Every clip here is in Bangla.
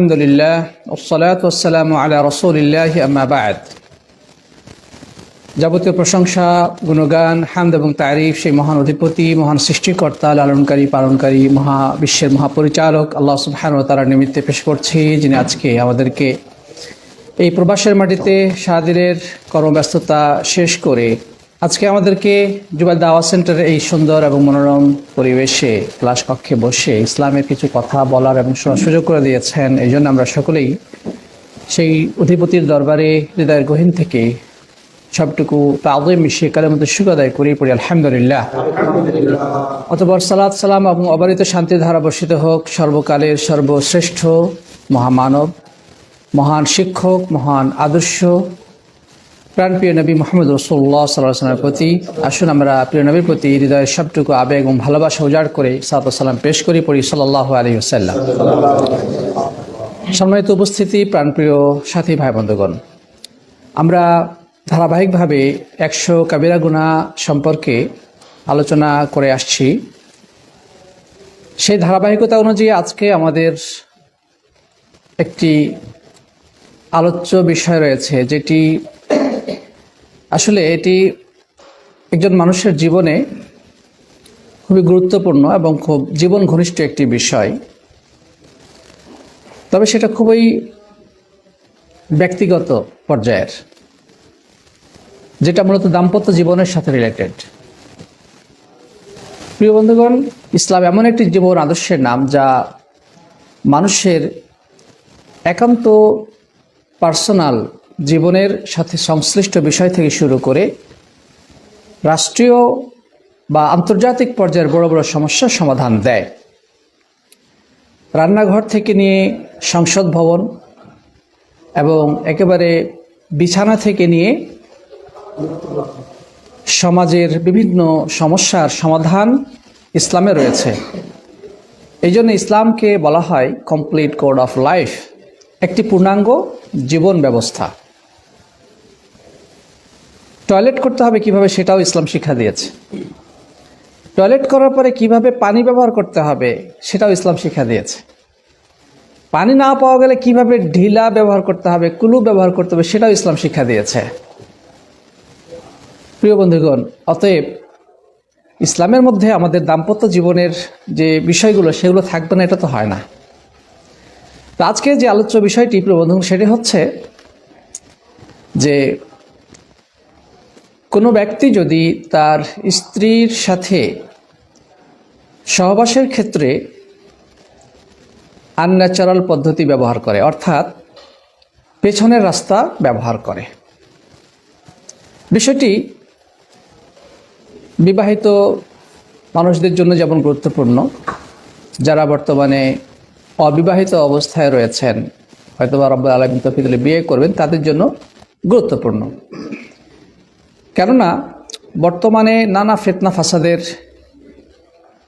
আলহামদুলিল্লাহ ওসলাত ওসালাম আলা রসুলিল্লাহ আম্মাবাদ যাবতীয় প্রশংসা, গুণগান, হামদ এবং তারিফ সেই মহান অধিপতি, মহান সৃষ্টিকর্তা, লালনকারী, পালনকারী, মহা বিশ্বের মহাপরিচালক আল্লাহ সুবহান ও তারা নিমিত্তে পেশ করছি, যিনি আজকে আমাদেরকে এই প্রবাসের মাটিতে শাহদিনের কর্মব্যস্ততা শেষ করে আজকে আমাদেরকে জুবাল দাওয়া সেন্টারের এই সুন্দর এবং মনোরম পরিবেশে ক্লাস কক্ষে বসে ইসলামের কিছু কথা বলার এবং শোনার সুযোগ করে দিয়েছেন। এই জন্য আমরা সকলেই সেই অধিপতির দরবারে হৃদয়ের গহীন থেকে সবটুকু তাদের মিশিয়ে কালের মধ্যে আদায় করি, পড়ি আলহামদুলিল্লাহ। অতপর সালাদ সালাম এবং অবারিত শান্তির ধারা বর্ষিত হোক, সর্বকালের সর্বশ্রেষ্ঠ মহামানব, মহান শিক্ষক, মহান আদর্শ প্রাণপ্রিয় নবী মোহাম্মদ রসুল্লাহ সাল্লামের প্রতি, আসুন আমরা প্রিয় নবীর প্রতি হৃদয়ের সবটুকু আবেগ এবং ভালোবাসা উজাড় করে সালাম পেশ করি, পড়ি সাল্লাহ আলী সাল্লাম সম্মানিত উপস্থিতি প্রাণপ্রিয় সাথী ভাই বন্ধুগণ, আমরা ধারাবাহিকভাবে একশো কাবিরা গুণা সম্পর্কে আলোচনা করে আসছি। সেই ধারাবাহিকতা অনুযায়ী আজকে আমাদের একটি আলোচ্য বিষয় রয়েছে, যেটি আসলে এটি একজন মানুষের জীবনে খুবই গুরুত্বপূর্ণ এবং খুব জীবন ঘনিষ্ঠ একটি বিষয়। তবে সেটা খুবই ব্যক্তিগত পর্যায়ের, যেটা মূলত দাম্পত্য জীবনের সাথে রিলেটেড প্রিয় বন্ধুগণ, ইসলাম এমন একটি জীবন আদর্শের নাম যা মানুষের একান্ত পার্সোনাল জীবনের সাথে সংশ্লিষ্ট বিষয় থেকে শুরু করে রাষ্ট্রীয় বা আন্তর্জাতিক পর্যায়ের বড় বড় সমস্যার সমাধান দেয়। রান্নাঘর থেকে নিয়ে সংসদ ভবন এবং একেবারে বিছানা থেকে নিয়ে সমাজের বিভিন্ন সমস্যার সমাধান ইসলামে রয়েছে। এই জন্য ইসলামকে বলা হয় কমপ্লিট কোড অফ লাইফ একটি পূর্ণাঙ্গ জীবন ব্যবস্থা। টয়লেট করতে হবে কীভাবে সেটাও ইসলাম শিক্ষা দিয়েছে। টয়লেট করার পরে কীভাবে পানি ব্যবহার করতে হবে সেটাও ইসলাম শিক্ষা দিয়েছে। পানি না পাওয়া গেলে কীভাবে ঢিলা ব্যবহার করতে হবে, কুলু ব্যবহার করতে হবে সেটাও ইসলাম শিক্ষা দিয়েছে। প্রিয় বন্ধুগণ, অতএব ইসলামের মধ্যে আমাদের দাম্পত্য জীবনের যে বিষয়গুলো সেগুলো থাকবে না, এটা তো হয় না। তো আজকে যে আলোচ্য বিষয়টি, প্রিয় বন্ধুগণ, সেটি হচ্ছে যে কোনো ব্যক্তি যদি তার স্ত্রীর সাথে সহবাসের ক্ষেত্রে আনন্যাচারাল পদ্ধতি ব্যবহার করে, অর্থাৎ পেছনের রাস্তা ব্যবহার করে। বিষয়টি বিবাহিত মানুষদের জন্য যেমন গুরুত্বপূর্ণ, যারা বর্তমানে অবিবাহিত অবস্থায় রয়েছেন হয়তো রব্বুল আলমিন তফিদুল বিয়ে করবেন, তাদের জন্য গুরুত্বপূর্ণ। কেননা বর্তমানে নানা ফেতনা ফাসাদের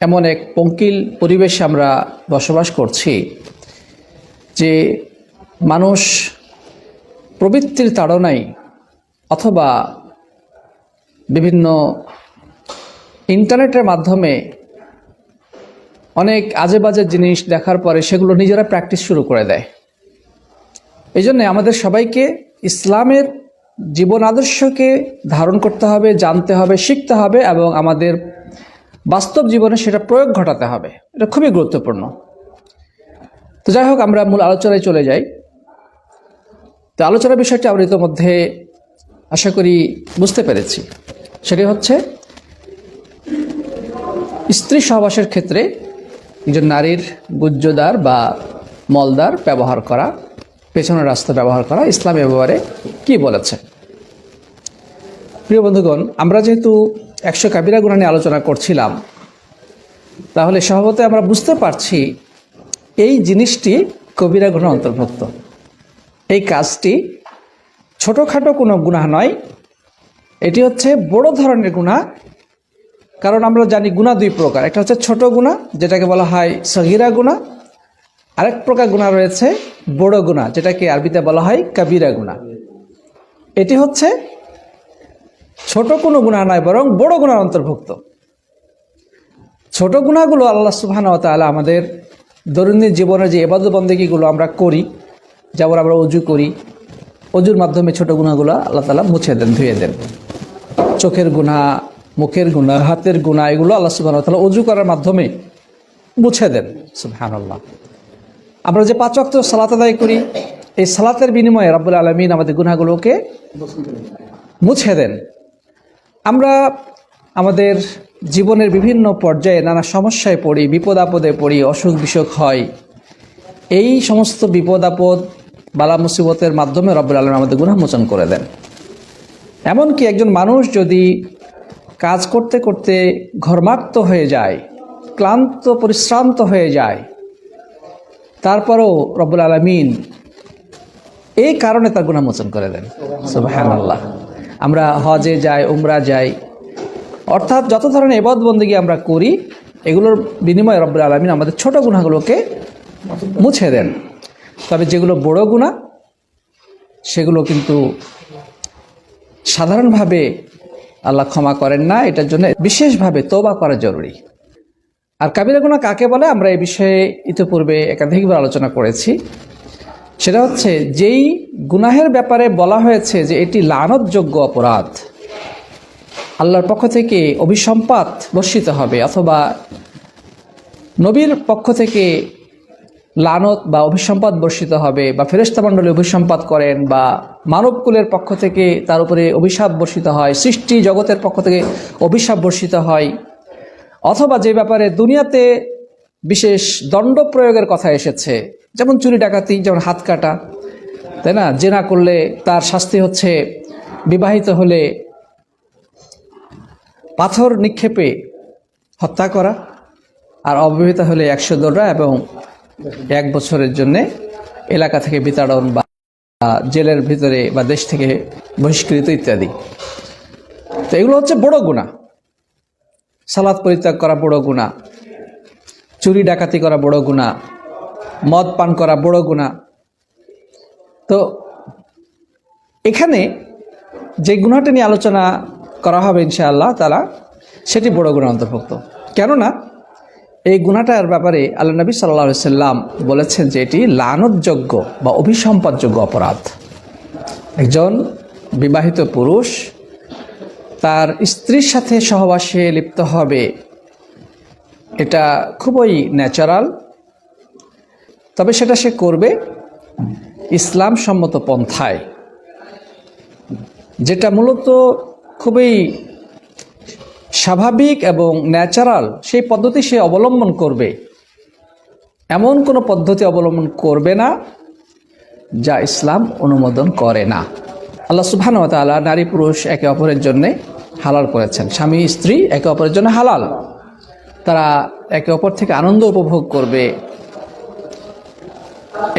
এমন এক পঙ্কিল পরিবেশে আমরা বসবাস করছি যে মানুষ প্রবৃত্তির তাড়নায় অথবা বিভিন্ন ইন্টারনেটের মাধ্যমে অনেক আজে বাজে জিনিস দেখার পরে সেগুলো নিজেরা প্র্যাকটিস শুরু করে দেয়। এই জন্যে আমাদের সবাইকে ইসলামের জীবন আদর্শকে ধারণ করতে হবে, জানতে হবে, শিখতে হবে এবং আমাদের বাস্তব জীবনে সেটা প্রয়োগ ঘটাতে হবে। এটা খুবই গুরুত্বপূর্ণ। তো যাই হোক, আমরা মূল আলোচনায় চলে যাই। তো আলোচনার বিষয়টি আমরা ইতিমধ্যে আশা করি বুঝতে পেরেছি। সেটি হচ্ছে, স্ত্রী সহবাসের ক্ষেত্রে একজন নারীর গুজ্জদার বা মলদার ব্যবহার করা, পেছনের রাস্তা ব্যবহার করা ইসলাম ব্যাপারে কী বলেছে? প্রিয় বন্ধুগণ, আমরা যেহেতু একশো কাবিরা গুণা নিয়ে আলোচনা করছিলাম, তাহলে স্বভাবতে আমরা বুঝতে পারছি এই জিনিসটি কবিরা গুণা অন্তর্ভুক্ত। এই কাজটি ছোটোখাটো কোনো গুণা নয়, এটি হচ্ছে বড় ধরনের গুণা, কারণ আমরা জানি গুণা দুই প্রকার। একটা হচ্ছে ছোট গুণা, যেটাকে বলা হয় সহিরা গুণা, আরেক প্রকার গুণা রয়েছে বড় গুণা, যেটাকে আরবিতে বলা হয় কাবিরা গুণা। এটি হচ্ছে ছোট কোনো গুণা নয় বরং বড় গুণার অন্তর্ভুক্ত। ছোট গুণাগুলো আল্লাহ সুবহান তাআলা আমাদের দৈনন্দিন জীবনে যে এবাদত বন্দেগীগুলো আমরা করি, যেমন আমরা অজু করি, অজুর মাধ্যমে ছোট গুণাগুলো আল্লাহ তালা মুছে দেন, ধুয়ে দেন। চোখের গুণা, মুখের গুণা, হাতের গুণা, এগুলো আল্লাহ সুবাহ তালা অজু করার মাধ্যমে মুছে দেন সুবহান আল্লাহ আমরা যে পাঁচ অক্ত সালাত আদায় করি, এই সালাতের বিনিময়ে রাব্বুল আলমিন আমাদের গুণাগুলোকে মুছে দেন। আমরা আমাদের জীবনের বিভিন্ন পর্যায়ে নানা সমস্যায় পড়ি বিপদ আপদে পড়ি অসুখ বিসুখ হয়। এই সমস্ত বিপদ আপদ বালা মুসিবতের মাধ্যমে রব্বুল আলম আমাদের গুনাহ মোচন করে দেন। এমনকি একজন মানুষ যদি কাজ করতে করতে ঘর্মাক্ত হয়ে যায়, ক্লান্ত, পরিশ্রান্ত হয়ে যায়, তারপরও রব্বুল আলমিন এই কারণে তার গুণামোচন করে দেন। সুবাহান আল্লাহ আমরা হজে যাই, উমরা যাই। অর্থাৎ যত ধরনের এবাদ বন্দী আমরা করি, এগুলোর বিনিময়ে রব্বুল আলমিন আমাদের ছোট গুণাগুলোকে মুছে দেন। তবে যেগুলো বড় গুণা সেগুলো কিন্তু সাধারণভাবে আল্লাহ ক্ষমা করেন না, এটার জন্য বিশেষভাবে তোবা করা জরুরি। আর কাবিরা গুণা কাকে বলে? আমরা এই বিষয়ে ইতিপূর্বে একাধিকবার আলোচনা করেছি। সেটা হচ্ছে, যেই গুনাহের ব্যাপারে বলা হয়েছে যে এটি লানতযোগ্য অপরাধ, আল্লাহর পক্ষ থেকে অভিসম্পাত বর্ষিত হবে অথবা নবীর পক্ষ থেকে লানত বা অভিসম্পাদ বর্ষিত হবে বা ফেরেস্তামণ্ডলী অভিসম্পাদ করেন বা মানবকুলের পক্ষ থেকে তার উপরে অভিশাপ বর্ষিত হয়, সৃষ্টি জগতের পক্ষ থেকে অভিশাপ বর্ষিত হয়, অথবা যে ব্যাপারে দুনিয়াতে বিশেষ দণ্ড প্রয়োগের কথা এসেছে যেমন চুরি ডাকাতি, যেমন হাত কাটা, তাই না? জেনা করলে তার শাস্তি হচ্ছে বিবাহিত হলে পাথর নিক্ষেপে হত্যা করা আর অবিবাহিত হলে একশো দৌড়া এবং এক বছরের জন্য এলাকা থেকে বিতাড়ন বা জেলের ভিতরে বা দেশ থেকে বহিষ্কৃত ইত্যাদি। তো এগুলো হচ্ছে বড় গুণা। সালাদ পরিত্যাগ করা বড় গুণা। চুরি ডাকাতি করা বড় গুণা। মদ পান করা বড় গুণা তো এখানে যে গুণাটা নিয়ে আলোচনা করা হবে ইনশাআল্লাহ তারা সেটি বড় গুণা অন্তর্ভুক্ত। কেননা এই গুণাটার ব্যাপারে আল্লাহ নবী সাল্লা সাল্লাম বলেছেন যে এটি লানতযোগ্য বা অভিসম্পাদযোগ্য অপরাধ। একজন বিবাহিত পুরুষ তার স্ত্রীর সাথে সহবাসে লিপ্ত হবে, এটা খুবই ন্যাচারাল তবে সেটা সে করবে ইসলাম সম্মত পন্থায়, যেটা মূলত খুবই স্বাভাবিক এবং ন্যাচারাল, সেই পদ্ধতি সে অবলম্বন করবে। এমন কোনো পদ্ধতি অবলম্বন করবে না যা ইসলাম অনুমোদন করে না। আল্লাহ সুবহান তাআলা নারী পুরুষ একে অপরের জন্যে হালাল করেছেন। স্বামী, স্ত্রী একে অপরের জন্য হালাল। তারা একে অপর থেকে আনন্দ উপভোগ করবে।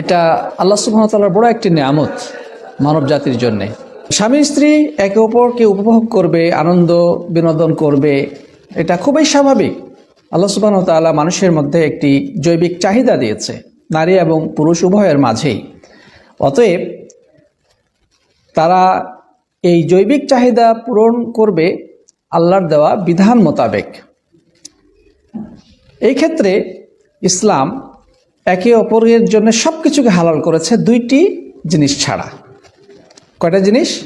এটা আল্লাহ সুবহান তাআলার বড় একটি নিয়ামত মানব জাতির জন্যে। স্বামী স্ত্রী একে অপরকে উপভোগ করবে, আনন্দ, বিনোদন করবে, এটা খুবই স্বাভাবিক। আল্লাহ সুবাহ তাআলা মানুষের মধ্যে একটি জৈবিক চাহিদা দিয়েছে, নারী এবং পুরুষ উভয়ের মাঝেই। অতএব তারা এই জৈবিক চাহিদা পূরণ করবে আল্লাহর দেওয়া বিধান মোতাবেক। এই ক্ষেত্রে ইসলাম একে অপরের জন্য সব কিছুকে হালাল করেছে দুইটি জিনিস ছাড়া। কয়টা জিনিস?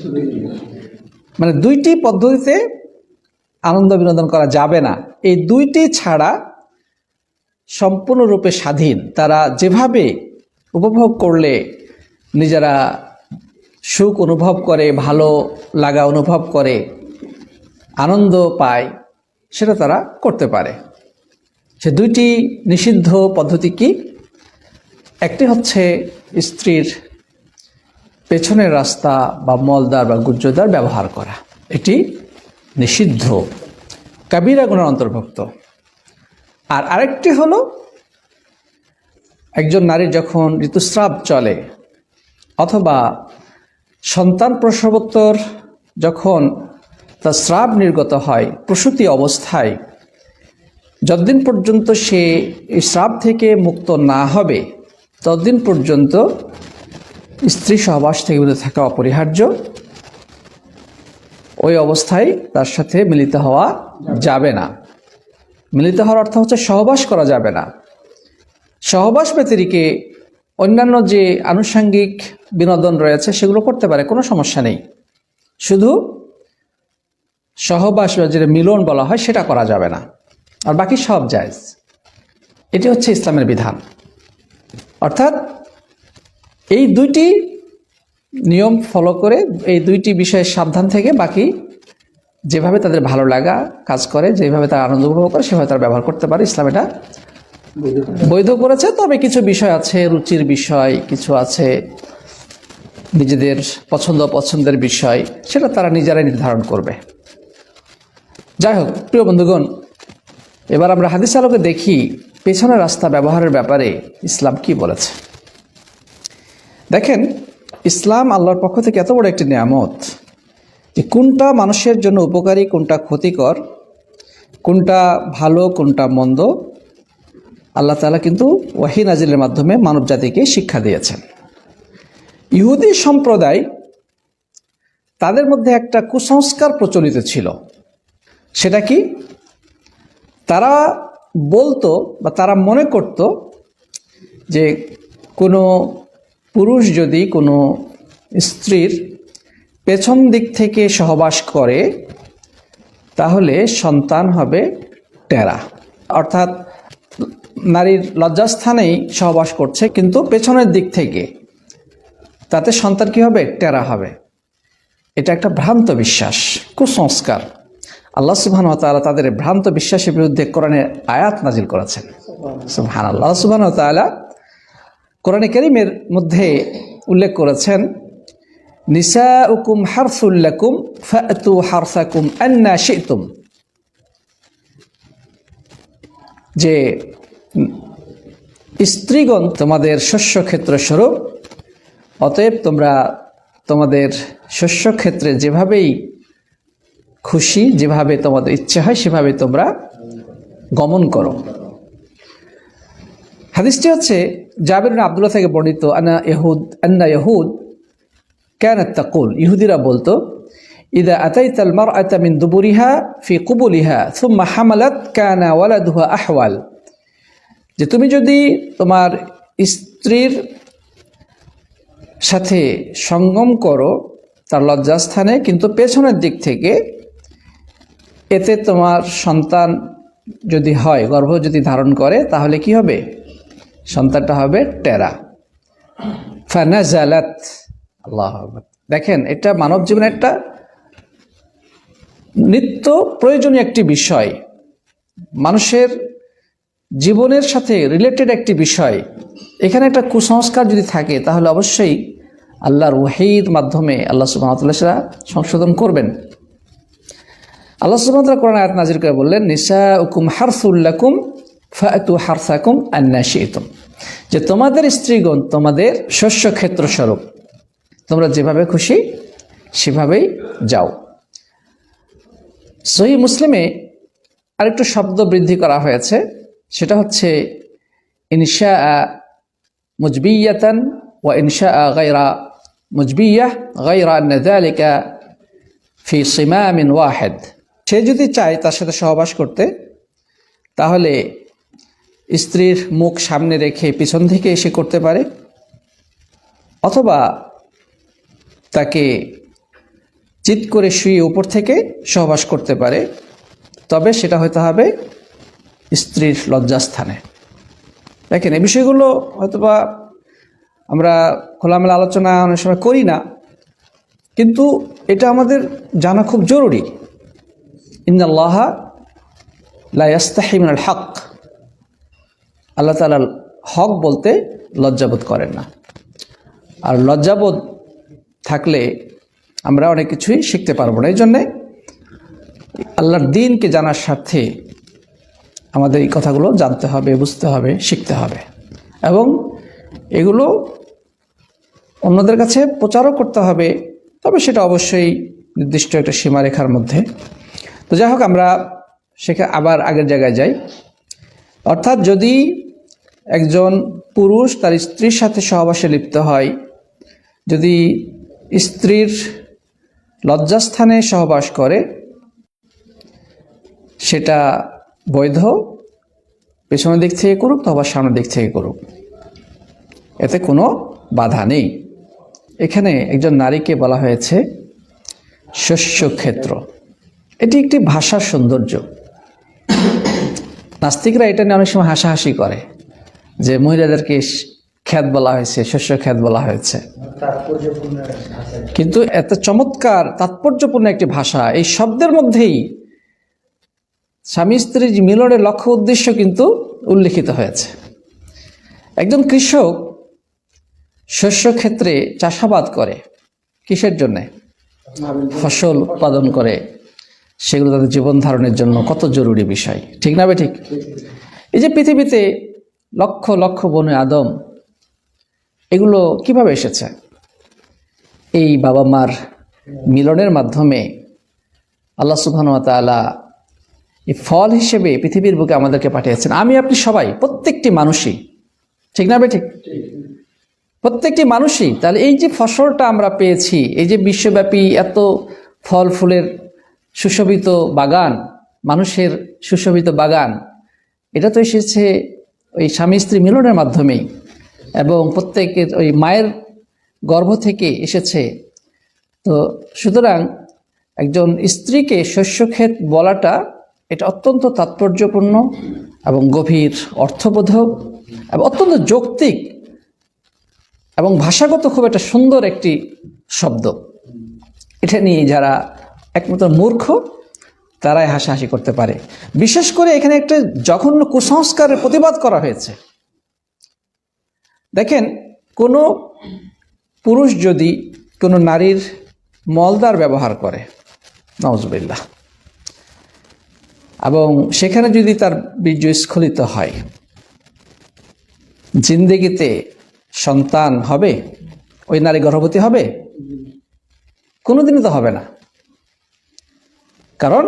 মানে দুইটি পদ্ধতিতে আনন্দ বিনোদন করা যাবে না। এই দুইটি ছাড়া সম্পূর্ণরূপে স্বাধীন। তারা যেভাবে উপভোগ করলে নিজেরা সুখ অনুভব করে, ভালো লাগা অনুভব করে, আনন্দ পায়, সেটা তারা করতে পারে। সে দুইটি নিষিদ্ধ পদ্ধতি কি? একটি হচ্ছে স্ত্রীর পেছনের রাস্তা বা মলদার বা গুজ্জদার ব্যবহার করা। এটি নিষিদ্ধ। কাবিরা গুণের অন্তর্ভুক্ত। আর আরেকটি হলো, একজন নারীর যখন ঋতুস্রাব চলে, অথবা সন্তান প্রসবোত্তর যখন তার স্রাব নির্গত হয়, প্রসূতি অবস্থায়, যতদিন পর্যন্ত সে এই স্রাব থেকে মুক্ত না হবে ততদিন পর্যন্ত স্ত্রী সহবাস থেকে বিরত থাকা অপরিহার্য। ওই অবস্থায় তার সাথে মিলিত হওয়া যাবে না। মিলিত হওয়ার অর্থ হচ্ছে সহবাস করা যাবে না। সহবাস ব্যতিরিকে অন্যান্য যে আনুষঙ্গিক বিনোদন রয়েছে, সেগুলো করতে পারে, কোনো সমস্যা নেই। শুধু সহবাস বা যেটা মিলন বলা হয়, সেটা করা যাবে না। আর বাকি সব জায়জ। এটি হচ্ছে ইসলামের বিধান। অর্থাৎ এই দুইটি নিয়ম ফলো করে এই দুইটি বিষয়ে সাবধান থেকে বাকি যেভাবে তাদের ভালো লাগা কাজ করে, যেভাবে তারা আনন্দ উপভোগ করে, সেভাবে তারা ব্যবহার করতে পারে। ইসলাম এটা বৈধ করেছে। তবে কিছু বিষয় আছে, রুচির বিষয়, কিছু আছে নিজেদের পছন্দ অপছন্দের বিষয়, সেটা তারা নিজেরাই নির্ধারণ করবে। যাই হোক, প্রিয় বন্ধুগণ, এবার আমরা হাদিস আলোকে দেখি পেছনের রাস্তা ব্যবহারের ব্যাপারে ইসলাম কি বলেছে? দেখেন, ইসলাম আল্লাহর পক্ষ থেকে এত বড় একটি নিয়ামত যে কোনটা মানুষের জন্য উপকারী, কোনটা ক্ষতিকর, কোনটা ভালো, কোনটা মন্দ, আল্লাহ তালা কিন্তু ওয়াহি নাজিলের মাধ্যমে মানব জাতিকে শিক্ষা দিয়েছেন। ইহুদি সম্প্রদায় তাদের মধ্যে একটা কুসংস্কার প্রচলিত ছিল। সেটা কি? তারা বলতো বা তারা মনে করত যে কোনো পুরুষ যদি কোনো স্ত্রীর পেছন দিক থেকে সহবাস করে, তাহলে সন্তান হবে টেরা। অর্থাৎ নারীর লজ্জাস্থানেই সহবাস করছে, কিন্তু পেছনের দিক থেকে তাতে সন্তান কি হবে? টেরা হবে। এটা একটা ভ্রান্ত বিশ্বাস, কুসংস্কার। আল্লাহ সুবহান তাআলা তাদের ভ্রান্ত বিশ্বাসের বিরুদ্ধে কোরআনে আয়াত নাজিল করেছেন। সুবহান আল্লাহ সুবহান তাআলা কোরআনে করিমের মধ্যে উল্লেখ করেছেন নিসা উকুম হারসুল্লাকুম ফাতু হারসাকুম আন্না শিতুম। যে স্ত্রীগণ তোমাদের শস্যক্ষেত্র স্বরূপ, অতএব তোমরা তোমাদের শস্যক্ষেত্রে যেভাবেই খুশি যেভাবে তোমাদের ইচ্ছে হয়, সেভাবে তোমরা গমন করো। হাদিসটি হচ্ছে, জাবির আব্দুল্লাহ থেকে বর্ণিত, আনা ইহুদ আন্না ইহুদ কেন তাকুল। ইহুদিরা বলতো, ইদা আতাইত আল মারআতা মিন দুবুরিহা ফি কুবুলিহা থুম্মা হামালাত কানা ওয়ালাদুহা আহওয়াল। যে তুমি যদি তোমার স্ত্রীর সাথে সঙ্গম করো, তার লজ্জাস্থানে, কিন্তু পেছনের দিক থেকে এতে তোমার সন্তান যদি হয়, গর্ভ যদি ধারণ করে, তাহলে কি হবে? সন্তানটা হবে টেরা। ফানাজালাত, আল্লাহ দেখেন, এটা মানব জীবনের একটা নিত্য প্রয়োজনীয় একটি বিষয়। মানুষের জীবনের সাথে রিলেটেড একটি বিষয়। এখানে একটা কুসংস্কার যদি থাকে, তাহলে অবশ্যই আল্লাহর ওয়াহির মাধ্যমে আল্লাহ সুবাহতাল্লাহ সংশোধন করবেন। আল্লাহ সুবাহতাল্লাহ কোরআন আয়াত নাজির করে বললেন নিসা উকুম হারসুল্লাকুম ফাতু হারসাকুম আন্না শিতুম। যে তোমাদের স্ত্রীগণ তোমাদের শস্য ক্ষেত্র স্বরূপ তোমরা যেভাবে খুশি সেভাবেই যাও। সহি মুসলিমে আরেকটু শব্দ বৃদ্ধি করা হয়েছে, সেটা হচ্ছে ইনশা মুজবিয়াতান ওয়া ইনশা গাইরা মুজবিয়া গাইরা আন যালিকা ফি সিমামিন ওয়াহেদ। সে যদি চায় তার সাথে সহবাস করতে, তাহলে স্ত্রীর মুখ সামনে রেখে পিছন থেকে এসে করতে পারে, অথবা তাকে চিৎ করে শুয়ে উপর থেকে সহবাস করতে পারে, তবে সেটা হতে হবে স্ত্রীর লজ্জাস্থানে। দেখেন, এই বিষয়গুলো হয়তোবা আমরা খোলামেলা আলোচনা অনেক সময় করি না, কিন্তু এটা আমাদের জানা খুব জরুরি। ইন্দাল্লাহা লাস্তাহিমিনাল হক। আল্লাহ তালা হক বলতে লজ্জাবোধ করেন না। আর লজ্জাবোধ থাকলে আমরা অনেক কিছুই শিখতে পারব না। এই জন্যে আল্লাহর দিনকে জানার স্বার্থে আমাদের এই কথাগুলো জানতে হবে, বুঝতে হবে, শিখতে হবে। এবং এগুলো অন্যদের কাছে প্রচারও করতে হবে। তবে সেটা অবশ্যই নির্দিষ্ট একটা সীমারেখার মধ্যে তো যাই হোক, আমরা সেখানে আবার আগের জায়গায় যাই। অর্থাৎ যদি একজন পুরুষ তার স্ত্রীর সাথে সহবাসে লিপ্ত হয়, যদি স্ত্রীর লজ্জাস্থানে সহবাস করে, সেটা বৈধ, পেছনের দিক থেকে করুক অথবা সামনের দিক থেকে করুক। এতে কোনো বাধা নেই। এখানে একজন নারীকে বলা হয়েছে শস্য ক্ষেত্র এটি একটি ভাষার সৌন্দর্য। নাস্তিকরা এটা নিয়ে অনেক সময় হাসাহাসি করে যে মহিলাদেরকে খ্যাত বলা হয়েছে, শস্য খ্যাত বলা হয়েছে। কিন্তু এত চমৎকার, তাৎপর্যপূর্ণ একটি ভাষা, এই শব্দের মধ্যেই স্বামী স্ত্রীর মিলনের লক্ষ্য উদ্দেশ্য কিন্তু উল্লেখিত হয়েছে। একজন কৃষক শস্য ক্ষেত্রে চাষাবাদ করে কিসের জন্যে? ফসল উৎপাদন করে। সেগুলো তাদের জীবন ধারণের জন্য কত জরুরি বিষয়। ঠিক না ঠিক? এই যে পৃথিবীতে লক্ষ লক্ষ বনে আদম, এগুলো কীভাবে এসেছে? এই বাবা মার মিলনের মাধ্যমে আল্লাহ সুবহান তাআলা এই ফল হিসেবে পৃথিবীর বুকে আমাদেরকে পাঠিয়েছেন। আমি, আপনি সবাই, প্রত্যেকটি মানুষই। ঠিক না ঠিক? প্রত্যেকটি মানুষই, তাহলে এই যে ফসলটা আমরা পেয়েছি, এই যে বিশ্বব্যাপী এত ফল ফুলের সুশোভিত বাগান, মানুষের সুশোভিত বাগান। এটা তো এসেছে ওই স্বামী স্ত্রী মিলনের মাধ্যমেই এবং প্রত্যেকের ওই মায়ের গর্ভ থেকে এসেছে। তো সুতরাং একজন স্ত্রীকে শস্যক্ষেত বলাটা এটা অত্যন্ত তাৎপর্যপূর্ণ এবং গভীর অর্থবোধক এবং অত্যন্ত যৌক্তিক এবং ভাষাগত খুব একটা সুন্দর একটি শব্দ। এটা নিয়ে যারা একমাত্র মূর্খ, তারাই হাসাহাসি করতে পারে। বিশেষ করে এখানে একটা জঘন্য কুসংস্কারের প্রতিবাদ করা হয়েছে। দেখেন, কোনো পুরুষ যদি কোনো নারীর মলদার ব্যবহার করে নজবিল্লা এবং সেখানে যদি তার বীর্য স্খলিত হয়, জিন্দেগিতে সন্তান হবে, ওই নারী গর্ভবতী হবে, কোনোদিনই তো হবে না। কারণ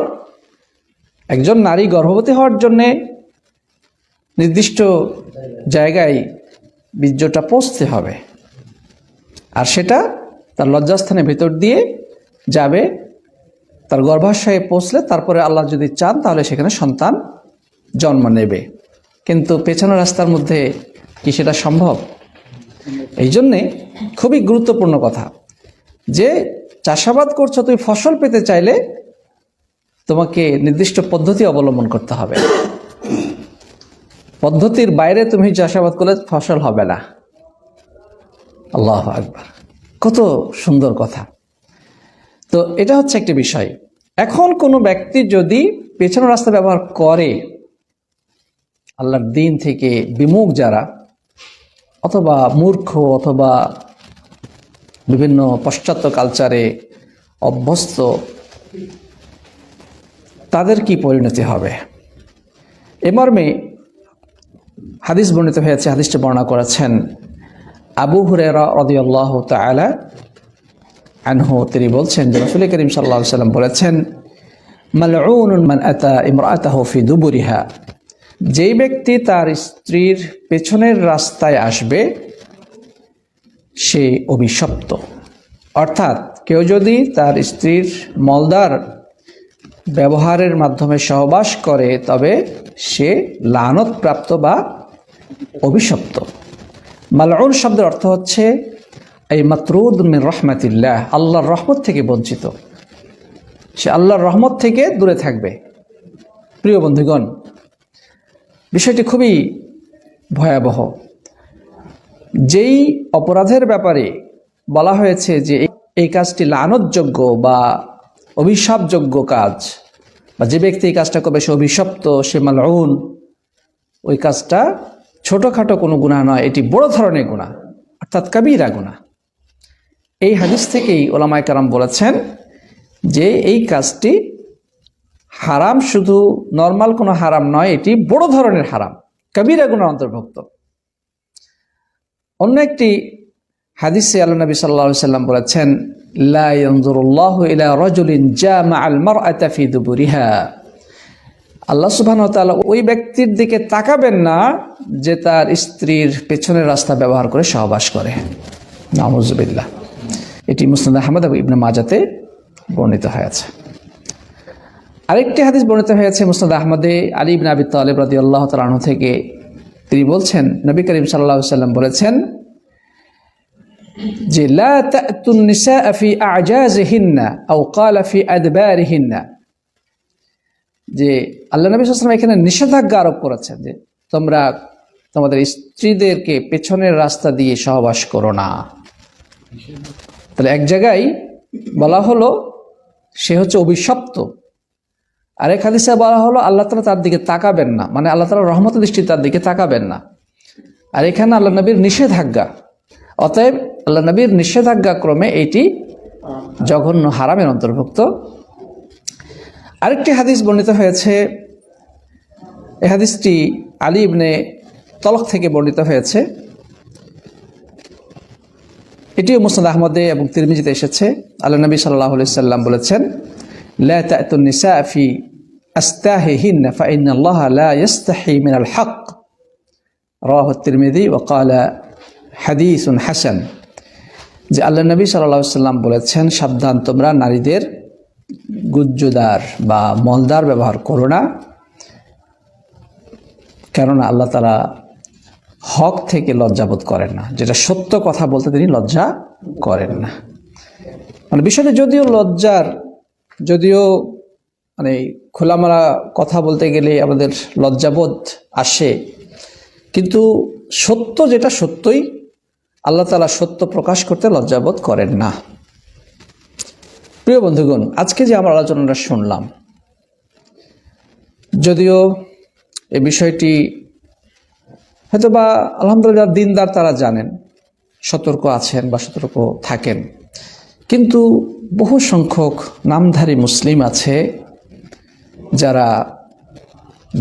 একজন নারী গর্ভবতী হওয়ার জন্যে নির্দিষ্ট জায়গায় বীর্যটা পৌঁছতে হবে। আর সেটা তার লজ্জাস্থানের ভেতর দিয়ে যাবে, তার গর্ভাশয়ে পৌঁছলে তারপরে আল্লাহ যদি চান তাহলে সেখানে সন্তান জন্ম নেবে। কিন্তু পেছানো রাস্তার মধ্যে কি সেটা সম্ভব? এই জন্যে খুবই গুরুত্বপূর্ণ কথা যে, চাষাবাদ করছ, তুমি ফসল পেতে চাইলে তোমাকে নির্দিষ্ট পদ্ধতি অবলম্বন করতে হবে। পদ্ধতির বাইরে তুমি চাষাবাদ করলে ফসল হবে না। আল্লাহ আকবার। কত সুন্দর কথা। তো এটা হচ্ছে একটি বিষয়। এখন কোনো ব্যক্তি যদি পেছনের রাস্তা ব্যবহার করে, আল্লাহর দিন থেকে বিমুখ যারা, অথবা মূর্খ অথবা বিভিন্ন পাশ্চাত্য কালচারে অভ্যস্ত তাদের কি পরিণতি হবে? এ মর্মে হাদিস বর্ণিত হয়েছে, হাদিসটি বর্ণনা করেছেন আবু হুরেরা রদিয়াল্লাহ তালা আনহু। তিনি বলছেন যে রসুল করিম সাল্লাহ সাল্লাম বলেছেন মান আতা দুবুরিহা। যেই ব্যক্তি তার স্ত্রীর পেছনের রাস্তায় আসবে, সে অভিশপ্ত। অর্থাৎ কেউ যদি তার স্ত্রীর মলদার ব্যবহারের মাধ্যমে সহবাস করে, তবে সে লানত প্রাপ্ত বা অভিশপ্ত। মালউন শব্দের অর্থ হচ্ছে, এই মাতরুদ মিন রহমাতিল্লাহ, আল্লাহর রহমত থেকে বঞ্চিত। সে আল্লাহর রহমত থেকে দূরে থাকবে। প্রিয় বন্ধুগণ, বিষয়টি খুবই ভয়াবহ। যেই অপরাধের ব্যাপারে বলা হয়েছে যে এই কাজটি লানতযোগ্য বা অভিশাপযোগ্য কাজ বা যে ব্যক্তি এই কাজটা করবে, সে অভিশপ্ত, সে মালউন, ওই কাজটা ছোটোখাটো কোনো গুণা নয়, এটি বড় ধরনের গুণা, অর্থাৎ কাবিরা গুণা। এই হাদিস থেকেই ওলামায় কারাম বলেছেন যে এই কাজটি হারাম শুধু নর্মাল কোনো হারাম নয়, এটি বড় ধরনের হারাম, কবিরা গুণার অন্তর্ভুক্ত। অন্য একটি হাদিসে আল্লাহ নবী সাল্লাহ সাল্লাম বলেছেন লা ইয়ানজুরুল্লাহ ইলা রাজুলিন জামা আল মারআতা ফি দুবুরিহা আল্লাহ সুবহান তাআলা ওই ব্যক্তির দিকে তাকাবেন না যে তার স্ত্রীর পেছনের রাস্তা ব্যবহার করে সহবাস করে। নামুজুবিল্লাহ এটি মুসনাদ আহমদ এবং ইবনে মাজাতে বর্ণিত হয়েছে। আরেকটি হাদিস বর্ণিত হয়েছে মুস্তাদ আহমদে আলী ইবনে আবি তালেব রাদি আল্লাহ তালাহ থেকে। তিনি বলছেন, নবী করিম সাল্লাহ সাল্লাম বলেছেন যে লা যে আল্লাহ নবী সাল্লাম এখানে নিষেধাজ্ঞা আরোপ করেছেন যে, তোমরা তোমাদের স্ত্রীদেরকে পেছনের রাস্তা দিয়ে সহবাস করো না। তাহলে এক জায়গায় বলা হলো, সে হচ্ছে অভিশপ্ত। আরেক হাদিসে বলা হলো, আল্লাহ তালা তার দিকে তাকাবেন না। মানে আল্লাহ তালা রহমত দৃষ্টি তার দিকে তাকাবেন না। আর এখানে আল্লাহ নবীর নিষেধাজ্ঞা। অতএব আল্লাহ নবীর নিষেধাজ্ঞা ক্রমে এটি জঘন্য হারামের অন্তর্ভুক্ত আরেকটি হাদিস বর্ণিত হয়েছে এই হাদিসটি আলী ইবনে তলক থেকে বর্ণিত হয়েছে এটিও মুসনাদ আহমদে এবং তিরমিজিতে এসেছে আল্লাহ নবী সাল্লাহ সাল্লাম বলেছেন لا تأتوا النساء في أستاههن فإن الله لا يستحي من الحق رواه الترمذي وقال حديث حسن যে আল্লাহ নবী সাল্লাম বলেছেন, সাবধান তোমরা নারীদের গুজ্জুদার বা মলদার ব্যবহার করো না। কেননা আল্লাহ তারা হক থেকে লজ্জাবোধ করেন না। যেটা সত্য কথা বলতে তিনি লজ্জা করেন না। মানে বিষয়টা যদিও লজ্জার, যদিও মানে খোলামেলা কথা বলতে গেলে আমাদের লজ্জাবোধ আসে, কিন্তু সত্য যেটা সত্যই আল্লাহ তালা সত্য প্রকাশ করতে লজ্জাবোধ করেন না। প্রিয় বন্ধুগণ, আজকে যে আমরা আলোচনাটা শুনলাম, যদিও এ বিষয়টি হয়তো বা আলহামদুলিল্লাহ দিনদার তারা জানেন, সতর্ক আছেন বা সতর্ক থাকেন। কিন্তু বহু সংখ্যক নামধারী মুসলিম আছে যারা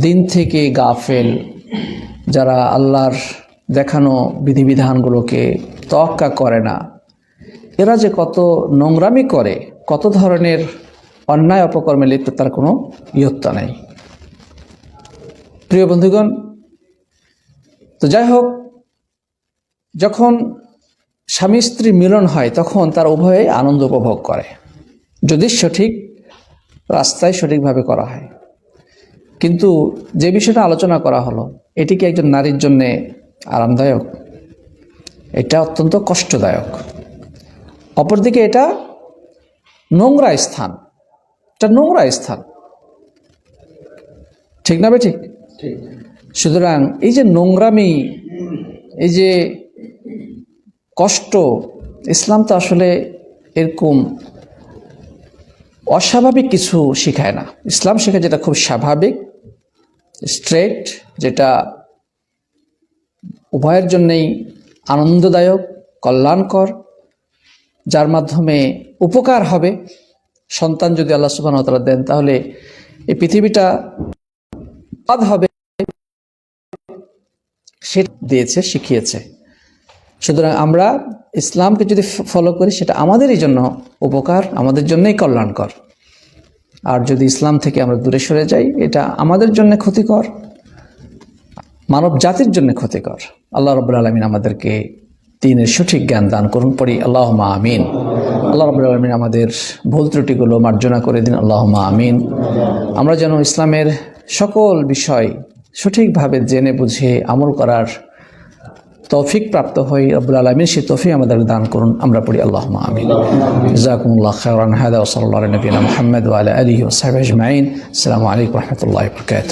দিন থেকে গাফেল, যারা আল্লাহর দেখানো বিধিবিধানগুলোকে তোয়াক্কা করে না। এরা যে কত নোংরামি করে, কত ধরনের অন্যায় অপকর্মে লিপ্ত, তার কোনো ইয়ত্তা নেই। প্রিয় বন্ধুগণ, তো যাই হোক, যখন স্বামী স্ত্রী মিলন হয়, তখন তার উভয়ে আনন্দ উপভোগ করে। যদি সঠিক রাস্তায় সঠিকভাবে করা হয়। কিন্তু যে বিষয়টা আলোচনা করা হলো এটি কি একজন নারীর জন্যে আরামদায়ক। এটা অত্যন্ত কষ্টদায়ক। অপরদিকে এটা নোংরা স্থান। এটা নোংরা স্থান। ঠিক না বেঠিক? সুতরাং এই যে নোংরামি এই যে কষ্ট ইসলাম তো আসলে এরকম অস্বাভাবিক কিছু শেখায় না। ইসলাম শেখায় যেটা খুব স্বাভাবিক স্ট্রেট যেটা উভয়ের জন্যেই আনন্দদায়ক, কল্যাণকর, যার মাধ্যমে উপকার হবে। সন্তান যদি আল্লাহ সুবাহতালা দেন, তাহলে এই পৃথিবীটা বাদ হবে। সে দিয়েছে, শিখিয়েছে। সুতরাং আমরা ইসলামকে যদি ফলো করি, সেটা আমাদেরই জন্য উপকার, আমাদের জন্যই কল্যাণকর। আর যদি ইসলাম থেকে আমরা দূরে সরে যাই, এটা আমাদের জন্য ক্ষতিকর। মানব জাতির জন্য ক্ষতিকর। আল্লাহ রবুল আলমিন আমাদেরকে দিনের সঠিক জ্ঞান দান করুন, পড়ি আল্লাহ আমিন। আল্লাহ রবুল আলমিন আমাদের ভুল ত্রুটিগুলো মার্জনা করে দিন আল্লাহ আমিন। আমরা যেন ইসলামের সকল বিষয় সঠিকভাবে জেনে বুঝে আমল করার তৌফিক প্রাপ্ত হই, রব্বুল আলমিন সে তৌফিক আমাদের দান করুন। আমরা পড়ি আল্লাহ আমিন। জাকুমুল্লাহ খায়রান হায়দা ওসল্লা নবীনা মোহাম্মদ আলী ওসাহেব আজমাইন। আসসালামু আলাইকুম রহমতুল্লাহ বরকাত